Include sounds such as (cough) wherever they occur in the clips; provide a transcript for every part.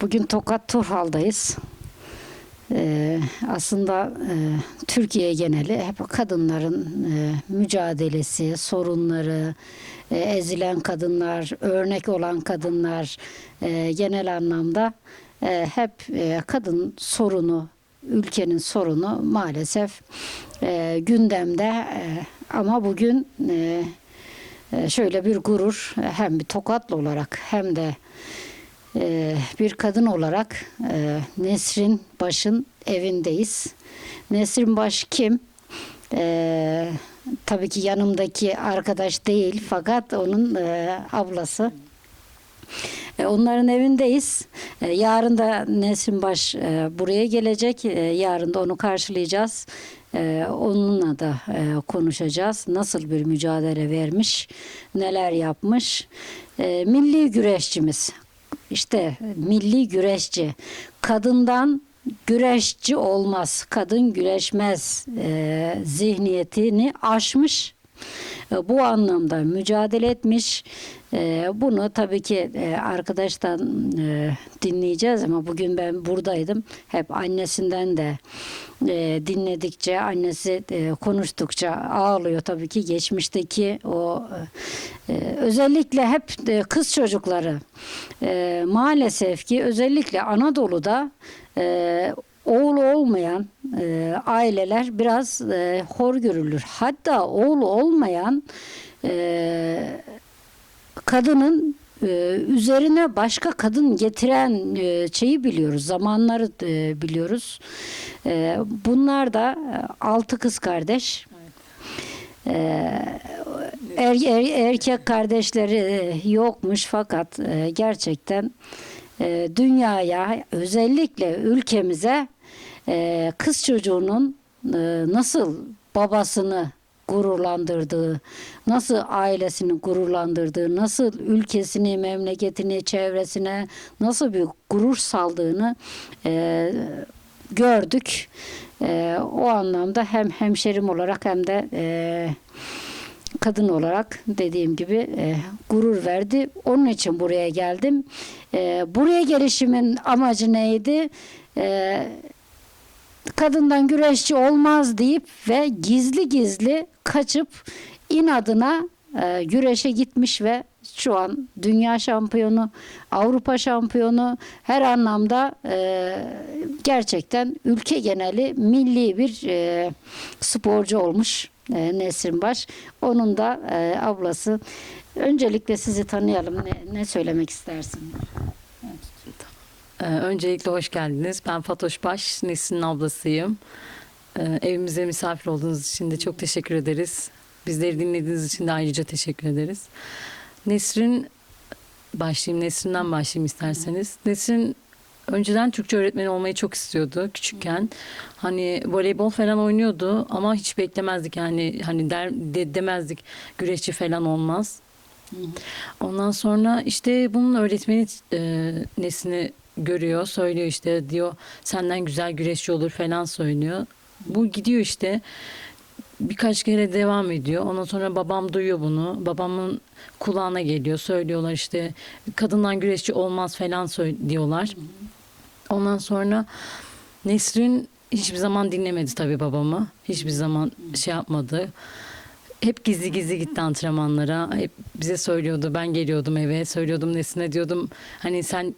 Bugün Tokat Turhal'dayız. Ee, aslında e, Türkiye geneli hep kadınların e, mücadelesi, sorunları, e, ezilen kadınlar, örnek olan kadınlar e, genel anlamda e, hep e, kadın sorunu, ülkenin sorunu maalesef e, gündemde E, ama bugün e, e, şöyle bir gurur hem bir tokatlı olarak hem de e, bir kadın olarak e, Nesrin Baş'ın evindeyiz. Nesrin Baş kim? E, tabii ki yanımdaki arkadaş değil fakat onun e, ablası. E, Onların evindeyiz. Yarın da Nesrin Baş buraya gelecek. Yarın da onu karşılayacağız. Onunla da konuşacağız. Nasıl bir mücadele vermiş, neler yapmış. Milli güreşçimiz. İşte milli güreşçi. Kadından güreşçi olmaz. Kadın güreşmez e, zihniyetini aşmış. E, bu anlamda mücadele etmiş. E, bunu tabii ki e, arkadaştan dinleyeceğiz ama bugün ben buradaydım. Hep annesinden de dinledikçe, annesi konuştukça ağlıyor tabii ki geçmişteki o özellikle hep kız çocukları maalesef ki özellikle Anadolu'da e, oğlu olmayan e, aileler biraz e, hor görülür. Hatta oğlu olmayan e, kadının e, üzerine başka kadın getiren e, şeyi biliyoruz, zamanları e, biliyoruz. E, bunlar da e, altı kız kardeş. E, er, er- erkek kardeşleri e, yokmuş fakat gerçekten dünyaya özellikle ülkemize e, kız çocuğunun e, nasıl babasını gururlandırdığı, nasıl ailesini gururlandırdığı, nasıl ülkesini, memleketini, çevresine nasıl bir gurur saldığını e, gördük. E, o anlamda hem hemşerim olarak hem de e, kadın olarak dediğim gibi e, gurur verdi. Onun için buraya geldim. E, buraya gelişimin amacı neydi? E, kadından güreşçi olmaz deyip ve gizli gizli kaçıp inadına e, güreşe gitmiş ve şu an dünya şampiyonu, Avrupa şampiyonu her anlamda e, gerçekten ülke geneli milli bir e, sporcu olmuş e, Nesrin Baş. Onun da e, ablası. Öncelikle sizi tanıyalım. Ne, ne söylemek istersin? Ee, öncelikle hoş geldiniz. Ben Fatoş Baş, Nesrin'in ablasıyım. Ee, evimize misafir olduğunuz için de çok teşekkür ederiz. Bizleri dinlediğiniz için de ayrıca teşekkür ederiz. Nesrin, başlayayım Nesrin'den başlayayım isterseniz. Nesrin önceden Türkçe öğretmeni olmayı çok istiyordu küçükken. Hani voleybol falan oynuyordu ama hiç beklemezdik yani hani der, de- demezdik güreşçi falan olmaz. Ondan sonra işte bunun öğretmeni e, Nesrin'i görüyor, söylüyor işte diyor senden güzel güreşçi olur falan söylüyor. Bu gidiyor işte birkaç kere devam ediyor. Ondan sonra babam duyuyor bunu. Babamın kulağına geliyor. Söylüyorlar işte kadından güreşçi olmaz falan diyorlar. Ondan sonra Nesrin hiçbir zaman dinlemedi tabii babamı. Hiçbir zaman şey yapmadı. Hep gizli gizli gitti antrenmanlara. Hep bize söylüyordu. Ben geliyordum eve. Söylüyordum Nesrin'e diyordum. Hani sen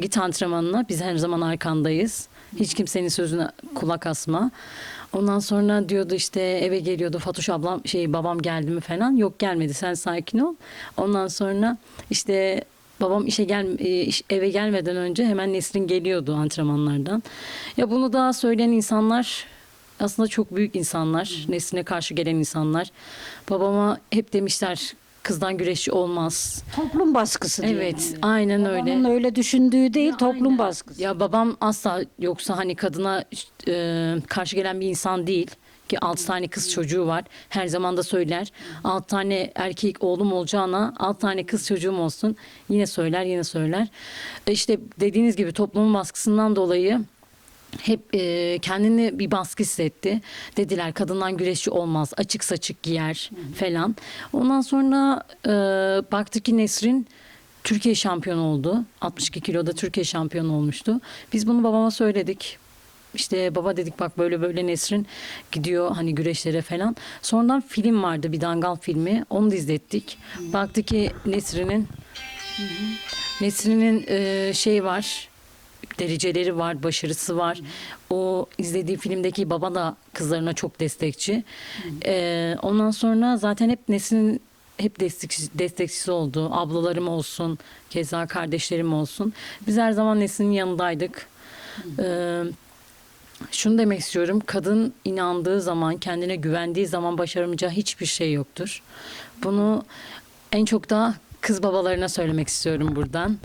git antrenmanına. Biz her zaman arkandayız. Hiç kimsenin sözüne kulak asma. Ondan sonra diyordu işte eve geliyordu Fatoş ablam şey babam geldi mi falan. Yok gelmedi sen sakin ol. Ondan sonra işte babam işe gel e, iş- eve gelmeden önce hemen Nesrin geliyordu antrenmanlardan. Ya bunu da söyleyen insanlar aslında çok büyük insanlar. Nesrin'e karşı gelen insanlar. Babama hep demişler kızdan güreşçi olmaz. Toplum baskısı diye. Evet, aynen öyle. Babamın öyle düşündüğü değil, Ya toplum aynen. baskısı. Ya babam asla yoksa hani kadına e, karşı gelen bir insan değil ki altı tane kız çocuğu var. Her zaman da söyler. Altı tane erkek oğlum olacağına altı tane kız çocuğum olsun. Yine söyler yine söyler. E işte dediğiniz gibi toplumun baskısından dolayı hep e, kendini bir baskı hissetti. Dediler kadından güreşçi olmaz, açık saçık giyer falan. Ondan sonra e, baktı ki Nesrin Türkiye şampiyonu oldu. 62 kiloda Türkiye şampiyonu olmuştu. Biz bunu babama söyledik. İşte baba dedik bak böyle böyle Nesrin gidiyor hani güreşlere falan. Sonradan film vardı bir dangal filmi. Onu da izlettik. Baktık ki Nesrin'in Nesrin'in e, şey var dereceleri var, başarısı var. O izlediği filmdeki baba da kızlarına çok destekçi. E, ondan sonra zaten hep Nesrin'in hep destek, destekçisi oldu. Ablalarım olsun, keza kardeşlerim olsun. Biz her zaman Nesrin'in yanındaydık. E, şunu demek istiyorum. Kadın inandığı zaman, kendine güvendiği zaman başaramayacağı hiçbir şey yoktur. Bunu en çok da kız babalarına söylemek istiyorum buradan.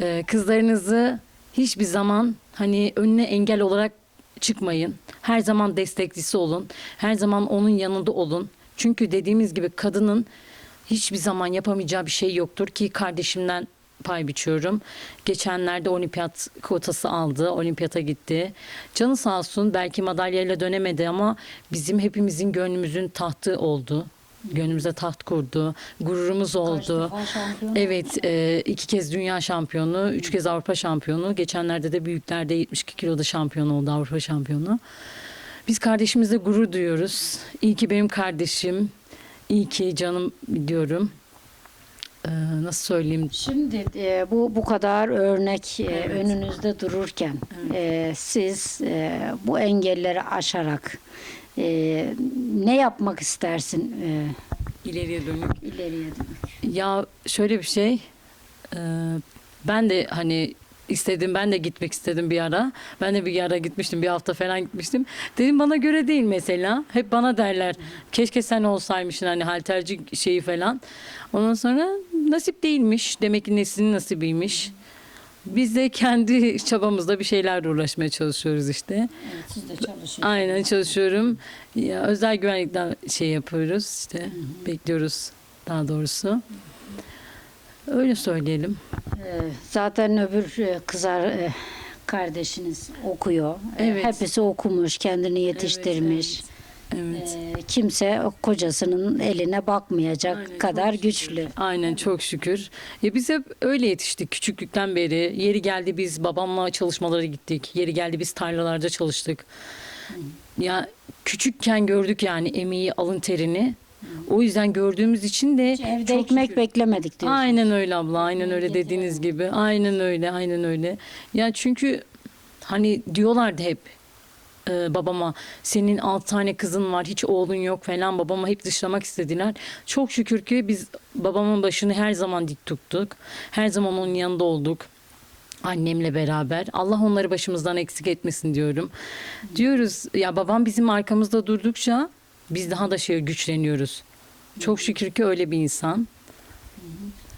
Ee, kızlarınızı hiçbir zaman hani önüne engel olarak çıkmayın. Her zaman desteklisi olun. Her zaman onun yanında olun. Çünkü dediğimiz gibi kadının hiçbir zaman yapamayacağı bir şey yoktur ki kardeşimden pay biçiyorum. Geçenlerde olimpiyat kotası aldı. Olimpiyata gitti. Canı sağ olsun belki madalyayla dönemedi ama bizim hepimizin gönlümüzün tahtı oldu. Gönlümüze taht kurdu. Gururumuz oldu. Evet, e, iki kez dünya şampiyonu, üç kez Avrupa şampiyonu. Geçenlerde de büyüklerde 72 kiloda şampiyon oldu, Avrupa şampiyonu. Biz kardeşimizle gurur duyuyoruz. İyi ki benim kardeşim, iyi ki canım diyorum. E, nasıl söyleyeyim? Şimdi e, bu bu kadar örnek e, Evet. önünüzde dururken e, siz e, bu engelleri aşarak e, ne yapmak istersin e, İleriye dönük. ileriye dönük? Ya şöyle bir şey. e, ben de hani istedim ben de gitmek istedim bir ara. Ben de bir ara gitmiştim bir hafta falan gitmiştim. Dedim bana göre değil mesela. Hep bana derler. Keşke sen olsaymışsın hani halterci şeyi falan. Ondan sonra nasip değilmiş. Demek ki neslinin nasibiymiş. Biz de kendi çabamızla bir şeylerle uğraşmaya çalışıyoruz işte. Evet, siz de çalışıyorsunuz. Aynen çalışıyorum. Ya, özel güvenlikten şey yapıyoruz işte. Bekliyoruz daha doğrusu. Öyle söyleyelim. E, zaten öbür e, kızar e, kardeşiniz okuyor. E, Evet. Hepsi okumuş, kendini yetiştirmiş. Evet. E, kimse o kocasının eline bakmayacak Aynen, kadar çok güçlü. Aynen çok şükür. Ya biz hep öyle yetiştik küçüklükten beri. Yeri geldi biz babamla çalışmalara gittik. Yeri geldi biz tarlalarda çalıştık. Ya küçükken gördük yani emeği, alın terini. O yüzden gördüğümüz için de Evde çok ekmek şükür- beklemedik diyorsun. Aynen öyle abla, aynen öyle dediğiniz gibi. Aynen öyle, aynen öyle. Ya çünkü hani diyorlardı hep e, babama senin alt tane kızın var hiç oğlun yok falan babama hep dışlamak istediler. Çok şükür ki biz babamın başını her zaman dik tuttuk. Her zaman onun yanında olduk. Annemle beraber. Allah onları başımızdan eksik etmesin diyorum. Diyoruz ya babam bizim arkamızda durdukça biz daha da şey güçleniyoruz. Çok şükür ki öyle bir insan.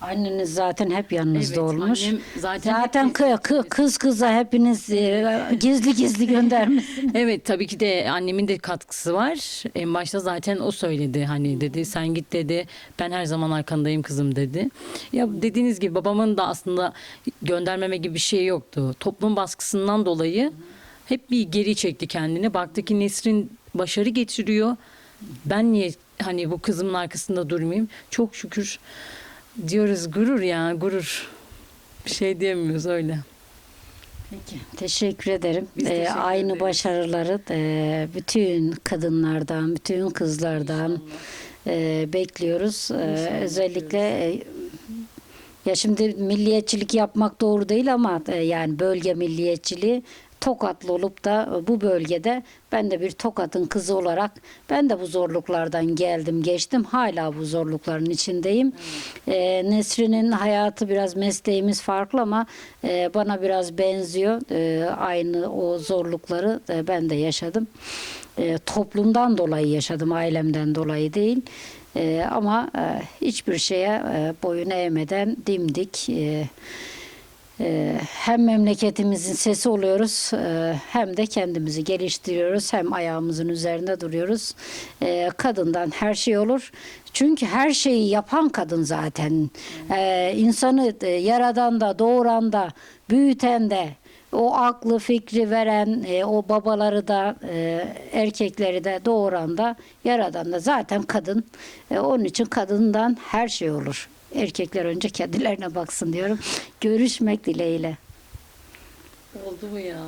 Anneniz zaten hep yanınızda Evet, olmuş. annem zaten Zaten hep kı- kı- kız kıza hepiniz e, gizli gizli göndermişsiniz. (laughs) Evet tabii ki de annemin de katkısı var. En başta zaten o söyledi hani dedi sen git dedi ben her zaman arkandayım kızım dedi. Ya dediğiniz gibi babamın da aslında göndermeme gibi bir şey yoktu. Toplum baskısından dolayı hep bir geri çekti kendini. Baktı ki Nesrin başarı getiriyor. Ben niye hani bu kızımın arkasında durmayayım? Çok şükür diyoruz gurur ya gurur. Bir şey diyemiyoruz öyle. Peki, teşekkür ederim. Biz Ee, teşekkür aynı ederiz. başarıları e, bütün kadınlardan, bütün kızlardan e, bekliyoruz. Ee, özellikle e, ya şimdi milliyetçilik yapmak doğru değil ama e, yani bölge milliyetçiliği Tokatlı olup da bu bölgede ben de bir Tokat'ın kızı olarak ben de bu zorluklardan geldim geçtim hala bu zorlukların içindeyim. Ee, Nesrin'in hayatı biraz mesleğimiz farklı ama e, bana biraz benziyor. Ee, aynı o zorlukları e, ben de yaşadım. E, toplumdan dolayı yaşadım ailemden dolayı değil. E, ama e, hiçbir şeye e, boyun eğmeden dimdik e, hem memleketimizin sesi oluyoruz e, hem de kendimizi geliştiriyoruz hem ayağımızın üzerinde duruyoruz. Ee, Kadından her şey olur. Çünkü her şeyi yapan kadın zaten. Ee, insanı e, yaradan da doğuran da büyüten de o aklı fikri veren e, o babaları da erkekleri de doğuran da yaradan da zaten kadın. Onun için kadından her şey olur. Erkekler önce kendilerine baksın diyorum. Görüşmek dileğiyle. Oldu mu ya?